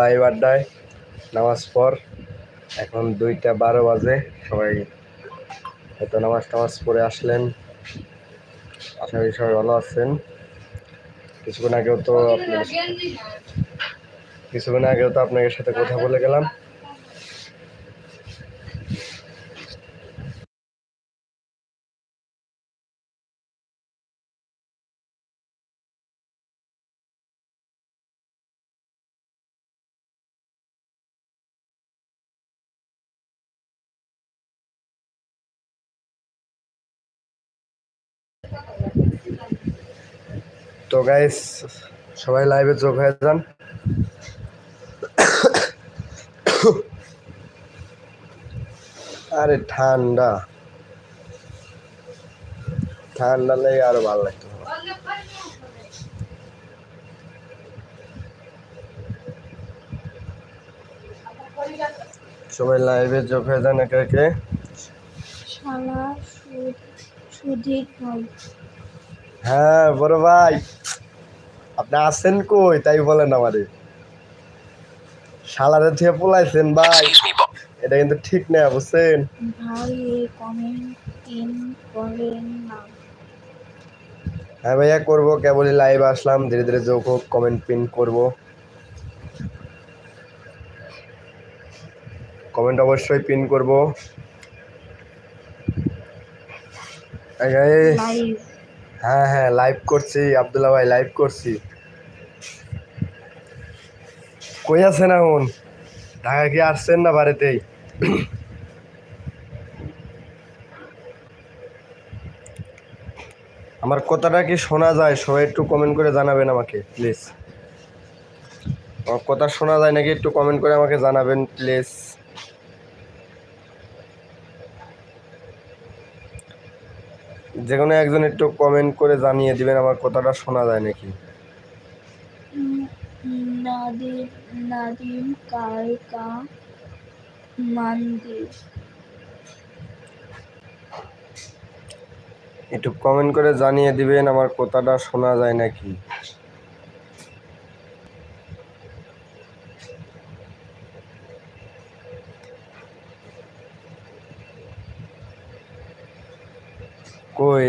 Live আড্ডায়, নামাজ পর। এখন দুইটা বারো বাজে, সবাই হয়তো নামাজ টামাজ পড়ে আসলেন। আশা করি সবাই ভালো আছেন। কিছুক্ষণ আগেও তো আপনার কিছুক্ষণ আগেও তো আপনাদের সাথে কথা বলে গেলাম। তো গাইস সবাই লাইভে যোগ হয়ে যান। আরে ঠান্ডা। ঠান্ডা লেগে আরও ভালো লাগতো। সবাই লাইভে যোগ হয়ে যান একে একে। হ্যাঁ বড় ভাই। আপনি আছেন কই? তাই বলেন আমারে। শালারে থেকে পোলাইছেন ভাই। এটা কিন্তু ঠিক না বুঝছেন? ভাই এই কমেন্ট পিন করেন না। হ্যাঁ ভাইয়া করব। কেবলই লাইভ আসলাম। ধীরে ধীরে যোগ হোক কমেন্ট পিন করব। কমেন্ট অবশ্যই পিন করব। এই এই, লাইভ হ্যাঁ হ্যাঁ লাইভ করছি। আবদুল্লাহ ভাই লাইভ করছি। কই আছেন এখন? ঢাকা কি আসছেন না বাড়িতেই? আমার কথাটা কি শোনা যায়? সবাই একটু কমেন্ট করে জানাবেন আমাকে প্লিজ আমার কথা শোনা যায় নাকি একটু কমেন্ট করে আমাকে জানাবেন প্লিজ যে কোনো একজন একটু কমেন্ট করে জানিয়ে দিবেন, আমার কথাটা শোনা যায় নাকি? নাদিম নাদিম কালকা মন্দির। একটু কমেন্ট করে জানিয়ে দিবেন আমার কথাটা শোনা যায় নাকি? কই,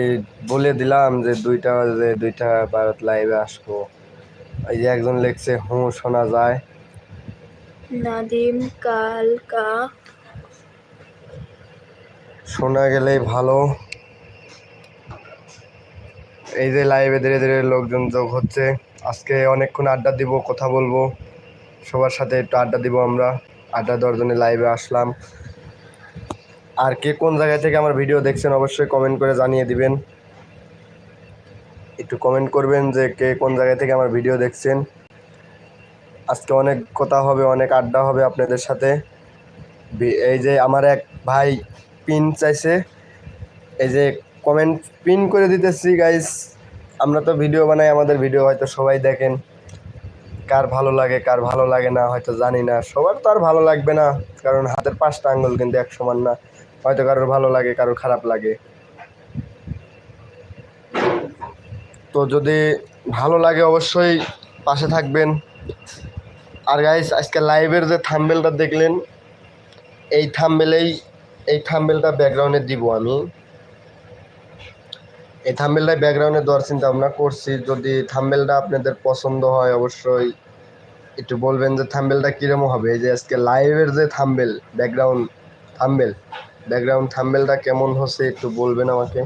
বলে দিলাম যে দুইটা যে দুইটা ভারত লাইভে আসব। এই যে একজন লেখছে হুঁ শোনা যায়। নাদিম কালকা। শোনা গেলেই ভালো। এই যে লাইভে ধীরে ধীরে লোকজন যোগ হচ্ছে। আজকে অনেকক্ষণ আড্ডা দিব কথা বলব। সবার সাথে একটু আড্ডা দিব আমরা। আড্ডা দশজনে লাইভে আসলাম। আর কে কোন জায়গা থেকে আমার ভিডিও দেখছেন অবশ্যই কমেন্ট করে জানিয়ে দিবেন। একটু কমেন্ট করবেন যে কে কোন জায়গা থেকে আমার ভিডিও দেখছেন। আজকে অনেক কথা হবে, অনেক আড্ডা হবে আপনাদের সাথে। এই যে আমার এক ভাই পিন চাইছে। এই যে কমেন্ট পিন করে দিতেছি গাইস আমরা তো ভিডিও বানাই, আমাদের ভিডিও হয়তো সবাই দেখেন। কার ভালো লাগে, কার ভালো লাগে না, হয়তো জানি না। সবার তো আর ভালো লাগবে না, কারণ হাতের পাঁচটা আঙ্গুল কিন্তু এক সমান না। হয়তো কারোর ভালো লাগে, কারোর খারাপ লাগে। তো যদি ভালো লাগে অবশ্যই পাশে থাকবেন। আর গাইস আজকে লাইভের যে থাম্বেলটা দেখলেন, এই থাম্বেলেই এই থাম্বেলটা ব্যাকগ্রাউন্ডে দিব আমি। এই থাম্বেলটা ব্যাকগ্রাউন্ডে দেওয়ার চিন্তা ভাবনা করছি। যদি থাম্বেলটা আপনাদের পছন্দ হয়, অবশ্যই একটু বলবেন যে থাম্বেলটা কীরকম হবে। এই যে আজকে লাইভের যে থাম্বেল ব্যাকগ্রাউন্ড থাম্বেল ব্যাকগ্রাউন্ড থাম্বেলটা কেমন হচ্ছে একটু বলবেন আমাকে।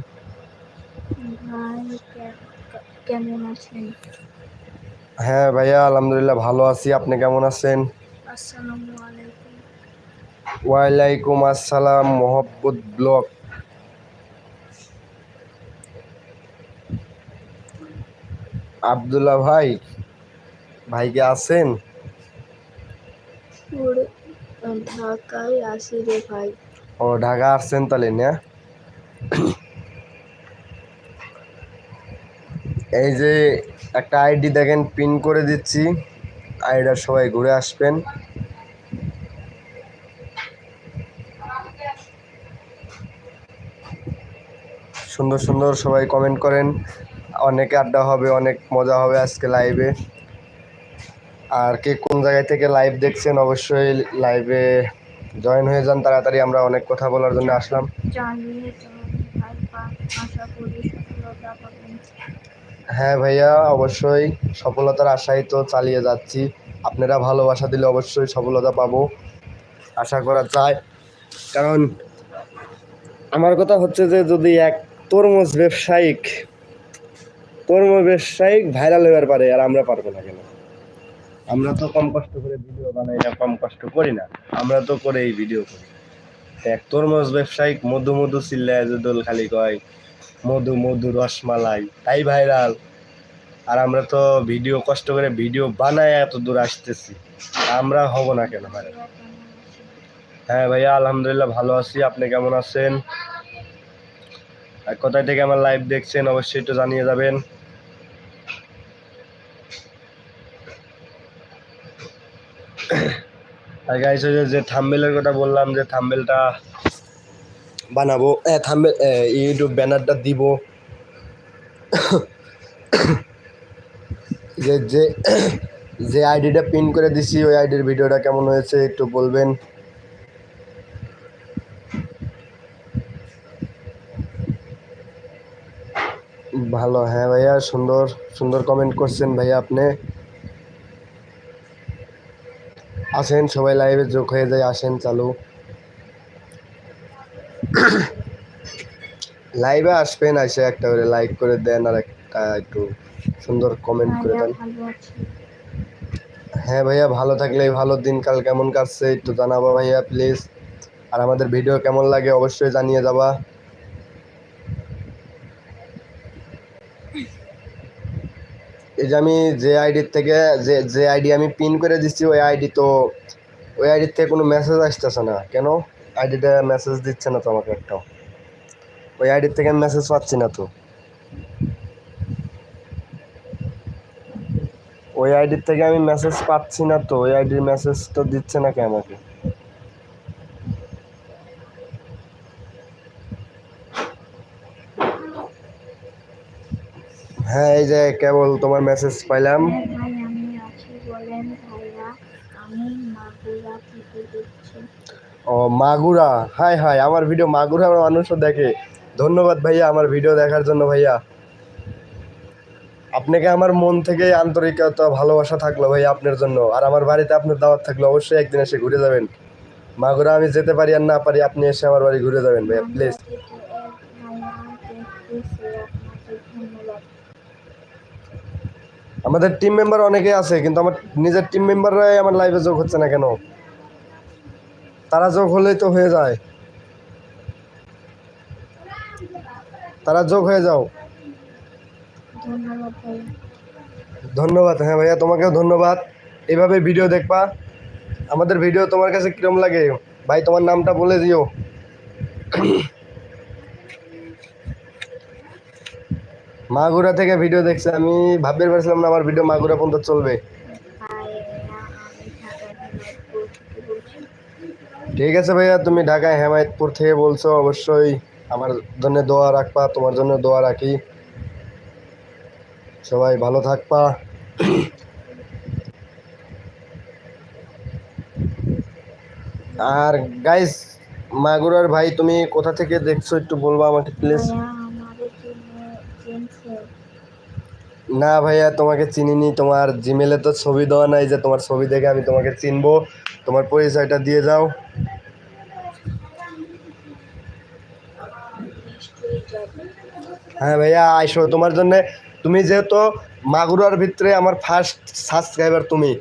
কেমন আছেন? হ্যাঁ ভাইয়া আলহামদুলিল্লাহ ভালো আছি। আপনি কেমন আছেন? আসসালামু আলাইকুম। ওয়ালাইকুম আসসালাম মোহাব্বত ব্লগ। আবদুল্লাহ ভাই ভাই কে আছেন? ঢাকায় আসি রে ভাই। ও ঢাকা আসছেন তাহলে না? এই যে একটা আইডি দেখেন, পিন করে দিচ্ছি। আইডিটা সবাই ঘুরে আসবেন। সুন্দর সুন্দর সবাই কমেন্ট করেন। অনেক আড্ডা হবে, অনেক মজা হবে আজকে লাইভে আর কে কোন জায়গায় থেকে লাইভ দেখছেন, অবশ্যই লাইভে জয়েন হয়ে যান। তাড়াতাড়ি আমরা অনেক কথা বলার জন্য আসলাম। হ্যাঁ ভাইয়া, অবশ্যই। সফলতার আশায় তো চালিয়ে যাচ্ছি। আপনারা ভালোবাসা দিলে অবশ্যই সফলতা পাবো। আশা করা যায়। কারণ আমার কথা হচ্ছে যে, যদি এক তরমুজ ব্যবসায়িক তরমুজ ব্যবসায়িক ভাইরাল হবার পারে, আর আমরা পারব না কেন? আমরা তো কম কষ্ট করে ভিডিও বানাই না, কম কষ্ট করি না। আমরা তো করে এই ভিডিও করি। এক তরমুজ ব্যবসায়িক মধু মধু চিল্লায় যে খালি কয় মধু মধু, রসমালাই। তাই ভাইরাল। আর আমরা তো ভিডিও, কষ্ট করে ভিডিও বানায় এত দূর আসতেছি। আমরা হব না কেন ভাইরাল হ্যাঁ ভাইয়া, আলহামদুলিল্লাহ ভালো আছি। আপনি কেমন আছেন? আর কোথায় থেকে আমার লাইভ দেখছেন অবশ্যই একটু জানিয়ে যাবেন। আর গাইস যে- যে থাম্বেলের কথা বললাম, যে থাম্বেলটা বানাবো। থাম্বেল ইউটিউব ব্যানারটা দিব। যে যে যে আইডিটা পিন করে দিছি, ওই আইডির ভিডিওটা কেমন হয়েছে একটু বলবেন। ভালো হ্যাঁ ভাইয়া, সুন্দর সুন্দর কমেন্ট করছেন ভাইয়া আপনি। আসেন, সবাই লাইভে যোগ হয়ে যায়, আসেন চালু। লাইভে আসবেন এসে একটা করে লাইক করে দেন আর একটা একটু সুন্দর কমেন্ট করে দেন। হ্যাঁ ভাইয়া ভালো থাকলে ভালো দিনকাল কেমন কাটছে একটু জানাব ভাইয়া প্লিজ আর আমাদের ভিডিও কেমন লাগে অবশ্যই জানিয়ে যাবা। এই যে আমি যে আইডির থেকে যে যে আইডি আমি পিন করে দিচ্ছি ওই আইডি তো ওই আইডির থেকে কোনো মেসেজ আসতেছে না। কেন? আইডিটা মেসেজ দিচ্ছে না তো আমাকে একটাও। ওই আইডির থেকে আমি মেসেজ পাচ্ছি না তো। ওই আইডির থেকে আমি মেসেজ পাচ্ছি না তো, ওই আইডির মেসেজ তো দিচ্ছে না কে আমাকে? হ্যাঁ এই যে কেবল তোমার মেসেজ পাইলাম। হ্যাঁ আমি মাগুরা থেকে ও, মাগুরা। হাই হাই আমার ভিডিও মাগুরা মানুষও দেখে। ধন্যবাদ ভাইয়া আমার ভিডিও দেখার জন্য ভাইয়া। আপনাকে আমার মন থেকে আন্তরিকতা, ভালোবাসা থাকল ভাইয়া আপনার জন্য। আর আমার বাড়িতে আপনার দাওয়াত থাকল, অবশ্যই একদিন এসে ঘুরে যাবেন। মাগুরা, আমি যেতে পারি আর না পারি, আপনি এসে আমার বাড়ি ঘুরে যাবেন ভাইয়া প্লিজ আমাদের টিম মেম্বার অনেকে আছে, কিন্তু আমার, নিজের টিম মেম্বাররাই আমার লাইভে যোগ হচ্ছে না কেন? তারা যোগ হলেই তো হয়ে যায়। তারা যোগ হয়ে যাও। ধন্যবাদ হ্যাঁ ভাইয়া, তোমাকেও ধন্যবাদ। এভাবে ভিডিও দেখবা। আমাদের ভিডিও তোমার কাছে কিরম লাগে? ভাই, তোমার নামটা বলে দিও। মাগুরা থেকে ভিডিও দেখছে। আমি ভাবতে পারছিলাম না আমার ভিডিও মাগুরা পর্যন্ত চলবে ভাইয়া আমি ঢাকা দিনাজপুর থেকে বলছি ঠিক আছে ভাইয়া তুমি ঢাকায় হেমায়তপুর থেকে বলছো অবশ্যই আমার জন্য দোয়া রাখবা তোমার জন্য দোয়া রাখি। সবাই ভালো থাকবা। আর গাইস মাগুরার ভাই তুমি কোথা থেকে দেখছ একটু বলবা আমাকে প্লিজ না ভাইয়া তোমাকে চিনিনি তোমার জিমেলে তো ছবি দেওয়া নাই যে তোমার ছবি দেখে আমি তোমাকে চিনবো। তোমার পরিচয়টা দিয়ে যাও নিশ্চয়ই যাবে হ্যাঁ ভাইয়া, আইসো। তোমার জন্য, তুমি যেহেতু মাগুরার ভিতরে আমার ফার্স্ট সাবস্ক্রাইবার তুমি,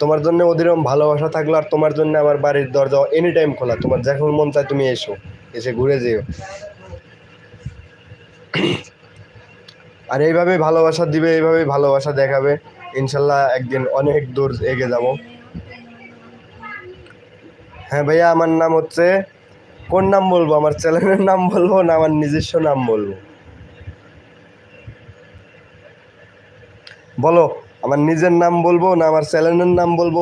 তোমার জন্য ওদেরম ভালোবাসা থাকল আর তোমার জন্য আমার বাড়ির দরজা এনি টাইম খোলা। তোমার যখন মন চায় তুমি এসো, এসে ঘুরে যেও। আর এইভাবে ভালোবাসা দিবে, এইভাবে ভালোবাসা দেখাবে, ইনশাল্লাহ একদিন অনেক দূর এগিয়ে যাব। হ্যাঁ ভাইয়া, আমার নাম হচ্ছে, কোন নাম বলব? আমার চ্যানেলের নাম বলব না আমার নিজস্ব নাম বলব? বলো, আমার নিজের নাম বলব না আমার চ্যানেলের নাম বলব?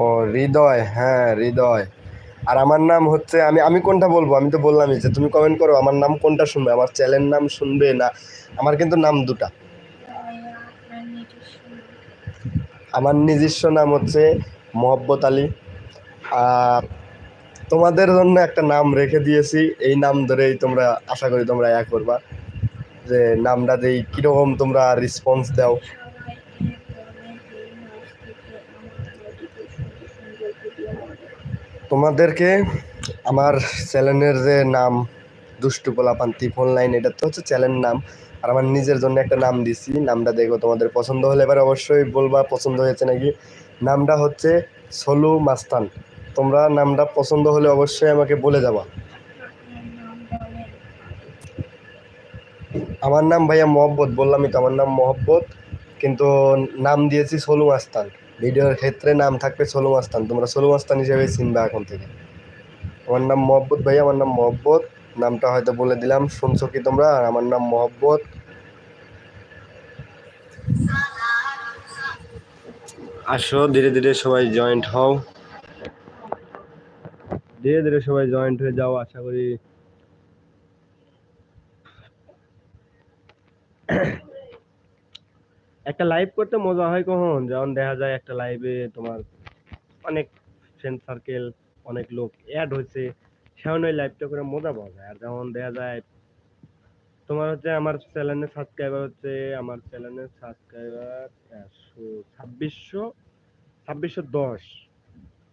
ও, হৃদয় হ্যাঁ হৃদয়। আর আমার নাম হচ্ছে, আমি আমি কোনটা বলব? আমি তো বললামই যে তুমি কমেন্ট করো, আমার নাম কোনটা শুনবে? আমার চ্যানেল নাম শুনবে না? আমার কিন্তু নাম দুটা। আমার নিজস্ব নাম হচ্ছে মোহব্বত আলী। আর তোমাদের জন্য একটা নাম রেখে দিয়েছি। এই নাম ধরেই তোমরা আশা করি তোমরা এক করবা। যে নামটা দেই কীরকম তোমরা রেসপন্স দাও। তোমাদেরকে আমার চ্যানেলের যে নাম, দুষ্টু পোলাপান্তি ফোন লাইন এটা তো হচ্ছে চ্যানেল নাম। আর আমার নিজের জন্য একটা নাম দিছি। নামটা দেখো, তোমাদের পছন্দ হলে এবার অবশ্যই বলবা, পছন্দ হয়েছে নাকি? নামটা হচ্ছে সলু মাস্তান। তোমরা নামটা পছন্দ হলে অবশ্যই আমাকে বলে যাবা। আমার নাম ভাইয়া মহব্বত বললামই তো আমার নাম মহব্বত, কিন্তু নাম দিয়েছি সলু আস্তান ভিডিওর ক্ষেত্রে নাম থাকবে সলু আস্তান তোমরা সলু আস্তান হিসেবে চিনবা এখন থেকে। আমার নাম মহব্বত ভাইয়া, আমার নাম মহব্বত, নামটা হয়তো বলে দিলাম, শুনছো কি তোমরা? আর আমার নাম মহব্বত। আসো, ধীরে ধীরে সবাই জয়েন্ট হও। ধীরে ধীরে সবাই জয়েন্ট হয়ে যাও, আশা করি। একটা লাইভ করতে মজা হয় কখন? যেমন দেখা যায় একটা লাইভে তোমার অনেক ফ্রেন্ড সার্কেল অনেক লোক অ্যাড হয়েছে সেমন ওই লাইভটা করে মজা পাওয়া যায়। আর যেমন দেখা যায় তোমার হচ্ছে আমার চ্যানেলের সাবস্ক্রাইবার হচ্ছে, আমার চ্যানেলের সাবস্ক্রাইবার একশো ছাব্বিশশো ছাব্বিশশো দশ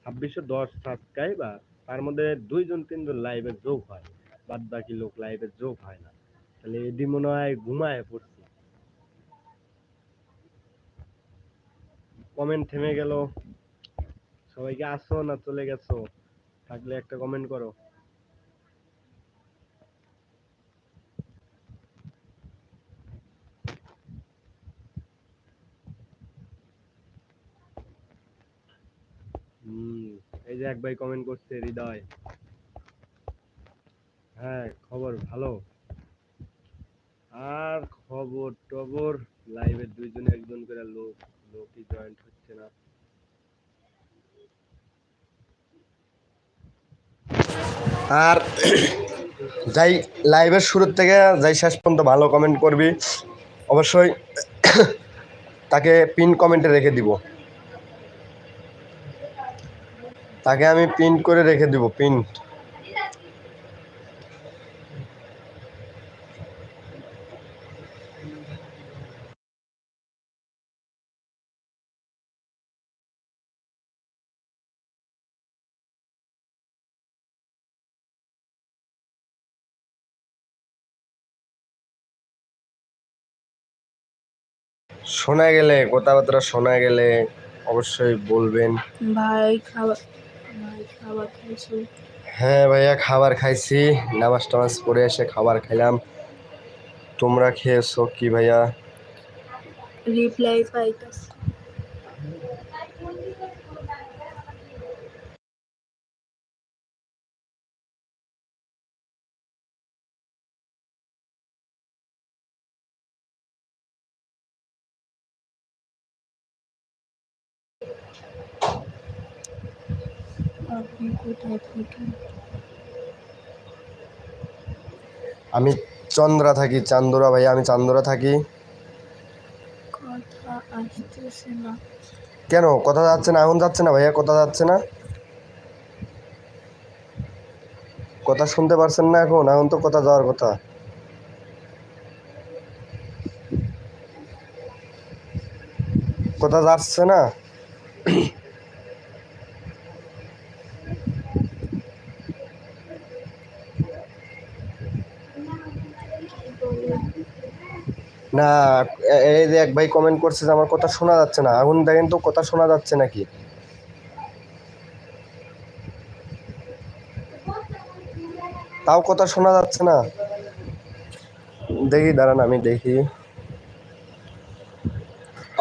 ছাব্বিশশো দশ সাবস্ক্রাইবার তার মধ্যে দুইজন, তিনজন লাইভে যোগ হয়। বাদ বাকি লোক লাইভে যোগ হয় না। তাহলে এটি মনে হয় ঘুমায় পড়ছে। কমেন্ট থেমে গেল। সবাইকে আসো না চলে গেছো? থাকলে একটা কমেন্ট করো। হুম। এই যে এক ভাই কমেন্ট করছে, হৃদয়। হ্যাঁ খবর ভালো? আর খবর টবর লাইভে দুইজন, একজন করে লোক, লোকই জয়েন্ট হচ্ছে না। আর যাই লাইভের শুরুর থেকে যাই, শেষ পর্যন্ত ভালো কমেন্ট করবি। অবশ্যই তাকে পিন কমেন্টে রেখে দিব। তাকে আমি প্রিন্ট করে রেখে দিব প্রিন্ট শোনা গেলে, কথাবার্তা শোনা গেলে অবশ্যই বলবেন। ভাই, খাবার হ্যাঁ ভাইয়া, খাবার খাইছি। নামাজ টামাজ পড়ে এসে খাবার খাইলাম। তোমরা খেয়েছো কি ভাইয়া? রিপ্লাই পাইতাছি আপনি কোথায় থাকেন? আমি চন্দ্রা থাকি চান্দুরা ভাইয়া আমি চান্দুরা থাকি। কথা আসতেছে না। কেন? কথা যাচ্ছে না এখন যাচ্ছে না ভাইয়া? কথা যাচ্ছে না? কথা শুনতে পারছেন না এখন? এখন তো কথা যাওয়ার কথা। কথা যাচ্ছে না? না এই যে এক ভাই কমেন্ট করছে যে আমার কথা শোনা যাচ্ছে না। এখন দেখেন তো কথা শোনা যাচ্ছে নাকি? তাও কথা শোনা যাচ্ছে না। দেখি দাঁড়ান আমি দেখি।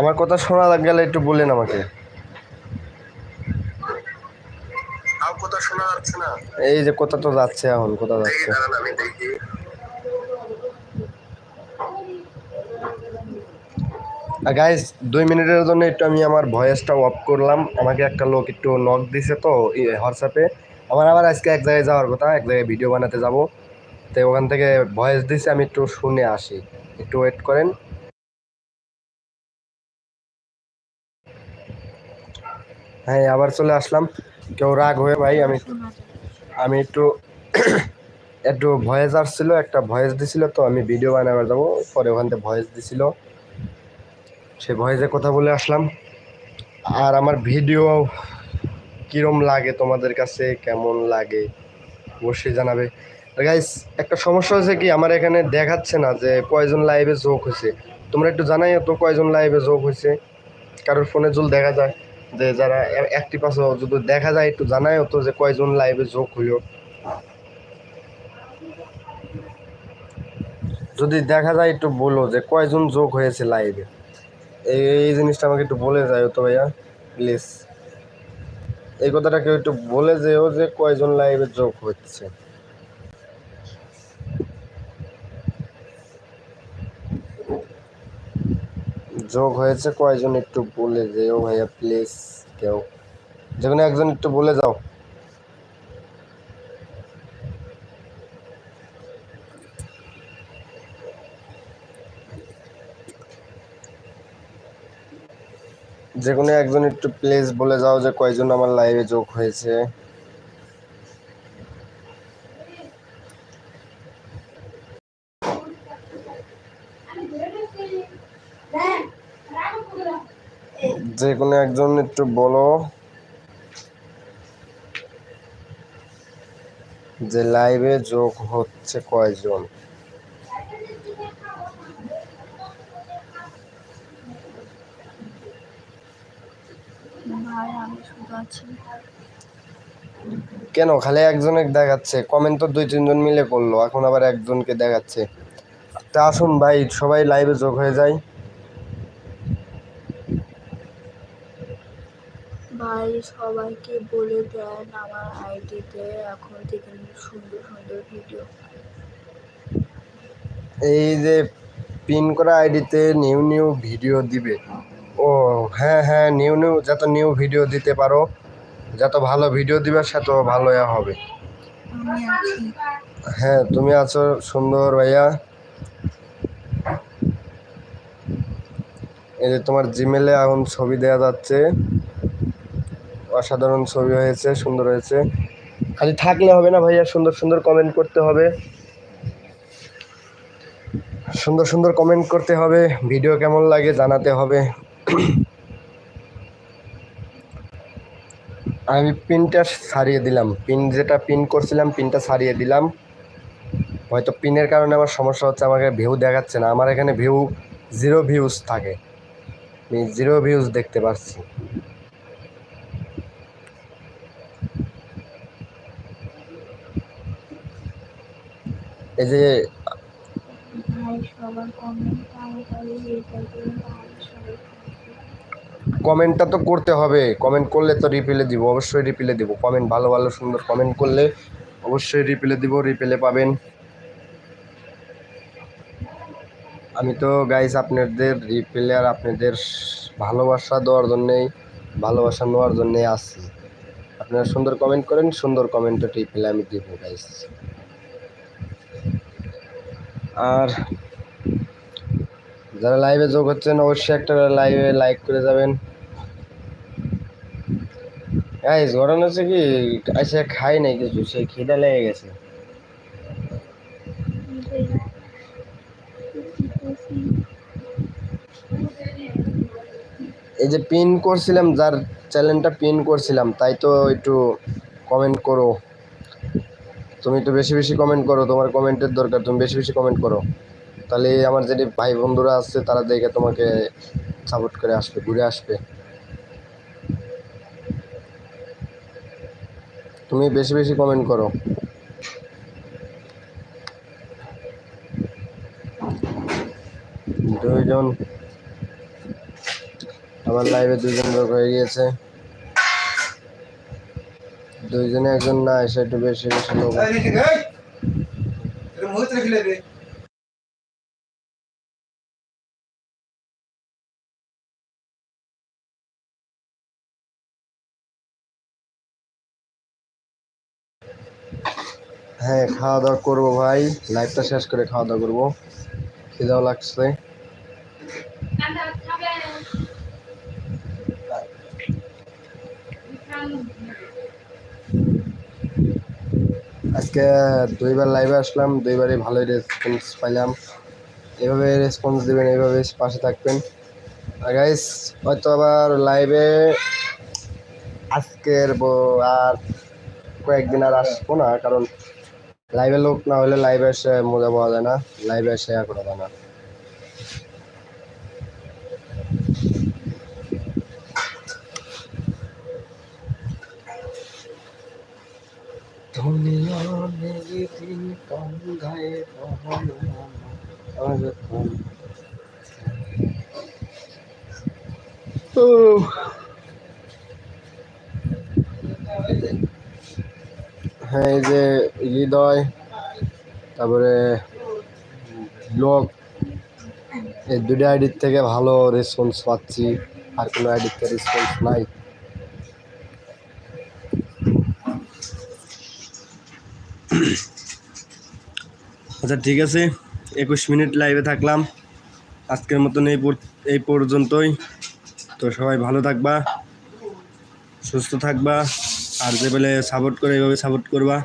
আমার কথা শোনা গেলে একটু বলেন আমাকে। তাও কথা শোনা যাচ্ছে না। এই যে কথা তো যাচ্ছে এখন কথা যাচ্ছে। গাইস দুই মিনিটের জন্য একটু আমি আমার ভয়েসটা অফ করলাম। আমাকে একটা লোক একটু নক দিছে তো হোয়াটসঅ্যাপে আমার আবার আজকে এক জায়গায় যাওয়ার কথা, এক জায়গায় ভিডিও বানাতে যাব। তো ওখান থেকে ভয়েস দিছে, আমি একটু শুনে আসি। একটু ওয়েট করেন। হ্যাঁ আবার চলে আসলাম। কেউ রাগ হয়ে ভাই, আমি আমি একটু একটু ভয়েস আসছিল, একটা ভয়েস দিছিল তো, আমি ভিডিও বানাবার যাব। পরে ওখান থেকে ভয়েস দিছিল। সে ভয়েসে কথা বলে আসলাম। আর আমার ভিডিও কীরম লাগে, তোমাদের কাছে কেমন লাগে, অবশ্যই জানাবে। আর গাইস একটা সমস্যা হয়েছে কি, আমার এখানে দেখাচ্ছে না যে কয়জন লাইভে যোগ হয়েছে। তোমরা একটু জানাই তো কয়জন লাইভে যোগ হয়েছে। কারোর ফোনে জল দেখা যায় যে যারা অ্যাক্টিভ আছে, যদি দেখা যায় একটু জানাই তো যে কয়জন লাইভে যোগ হইল। যদি দেখা যায় একটু বলো যে কয়জন যোগ হয়েছে লাইভে এই জিনিসটা আমাকে একটু বলে যায় তো ভাইয়া প্লিজ এই কথাটা কেউ একটু বলে যেও যে কয়জন লাইভে যোগ হচ্ছে। যোগ হয়েছে, কয়জন একটু বলে যেও ভাইয়া প্লিজ কেউ। যে কোনো একজন একটু বলে যাও। যে কোনো একজন একটু প্লেস বলে যাও যে কয়জন আমার লাইভে যোগ হয়েছে। যে কোনো একজন একটু বলো যে লাইভে যোগ হচ্ছে কয়জন? ভাই আমি শুধু আছি। কেন? খালি একজনের দেখাচ্ছে। কমেন্ট তো দুই তিনজন মিলে করল। এখন আবার একজনকে দেখাচ্ছে। তা আসুন ভাই সবাই লাইভে যোগ হয়ে যায়। ভাই সবাইকে বলে দেন আমার আইডিতে এখন থেকে সুন্দর সুন্দর ভিডিও এই যে পিন করা আইডিতে নিউ নিউ ভিডিও দিবে। ও হ্যাঁ হ্যাঁ নিউ নিউ, যত নিউ ভিডিও দিতে পারো, যত ভালো ভিডিও দিবে, সেত ভালো হবে। হ্যাঁ তুমি আছো সুন্দর ভাইয়া। এই যে তোমার জিমেলে এখন ছবি দেওয়া যাচ্ছে। অসাধারণ ছবি হয়েছে, সুন্দর হয়েছে। খালি থাকলে হবে না ভাইয়া, সুন্দর সুন্দর কমেন্ট করতে হবে। সুন্দর সুন্দর কমেন্ট করতে হবে। ভিডিও কেমন লাগে জানাতে হবে। আমি পিনটা সারিয়ে দিলাম। পিন যেটা পিন করছিলাম, পিনটা সারিয়ে দিলাম। হয়তো পিনের কারণে আমার সমস্যা হচ্ছে, আমাকে ভিউ দেখাচ্ছে না। আমার এখানে ভিউ জিরো ভিউজ থাকে। আমি জিরো ভিউজ দেখতে পাচ্ছি। এই যে সবার কমেন্ট তাড়াতাড়ি রিপ্লাই করুন তাহলে সবাই থাকবে। কমেন্টটা তো করতে হবে। কমেন্ট করলে তো রিপ্লে দিব, অবশ্যই রিপ্লে দিব। কমেন্ট ভালো ভালো, সুন্দর কমেন্ট করলে অবশ্যই রিপ্লে দিব রিপ্লে পাবেন। আমি তো গাইস আপনাদের রিপ্লে আর আপনাদের ভালোবাসা দেওয়ার জন্যেই, ভালোবাসা নেওয়ার জন্যেই আসছি। আপনারা সুন্দর কমেন্ট করেন, সুন্দর কমেন্টে রিপ্লে আমি দিব গাইস আর যারা লাইভে যোগ হচ্ছেন, অবশ্যই একটা লাইভে লাইক করে যাবেন। গাইস ঘটনা হচ্ছে কি আচ্ছা খাই নাই কিছু, সেই খিদা লেগে গেছে। এই যে পিন করছিলাম, যার চ্যানেলটা পিন করছিলাম, তাই তো একটু কমেন্ট করো। তুমি একটু বেশি বেশি কমেন্ট করো, তোমার কমেন্টের দরকার, তুমি বেশি বেশি কমেন্ট করো। তাহলে আমার যেটি ভাই বন্ধুরা আছে, তারা দেখে তোমাকে সাপোর্ট করে আসবে, ঘুরে আসবে। তুমি বেশি বেশি কমেন্ট করো দুইজন আমার লাইভে দুইজন লোক হয়ে গিয়েছে দুইজনে একজন না এসে একটু বেশি বেশি লোক হ্যাঁ খাওয়া দাওয়া করব ভাই। লাইফটা শেষ করে খাওয়া দাওয়া করব। খিদাও লাগছে। আজকে দুইবার লাইভে আসলাম, দুইবারই ভালোই রেসপন্স পাইলাম। এভাবে রেসপন্স দেবেন, এভাবে পাশে থাকবেন। আর গাইস হয়তো আবার লাইভে আজকের আর কয়েকদিন আর আসব না, কারণ লাইভে লোক না হলে লাইভে এসে মজা পাওয়া যায় না। লাইভে এসে ইয়া করা যায় না। দুনিয়া মেরে দিন কান্দায় বহনো আমার কোন উহ। হ্যাঁ এই যে হৃদয়, তারপরে ব্লগ এই দুটো আইডির থেকে ভালো রেসপন্স পাচ্ছি, আর কোনো আইডির থেকে রেসপন্স নাই। আচ্ছা ঠিক আছে, একুশ মিনিট লাইভে থাকলাম। আজকের মতন এই এই পর্যন্তই। তো সবাই ভালো থাকবা, সুস্থ থাকবা। আর যে পেলে সাপোর্ট করে এইভাবে সাপোর্ট করবা।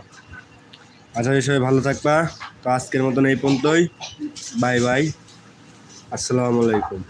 আশা করি সবাই ভালো থাকবা। তো আজকের মতন এই পর্যন্তই। বাই বাই আসসালামু আলাইকুম।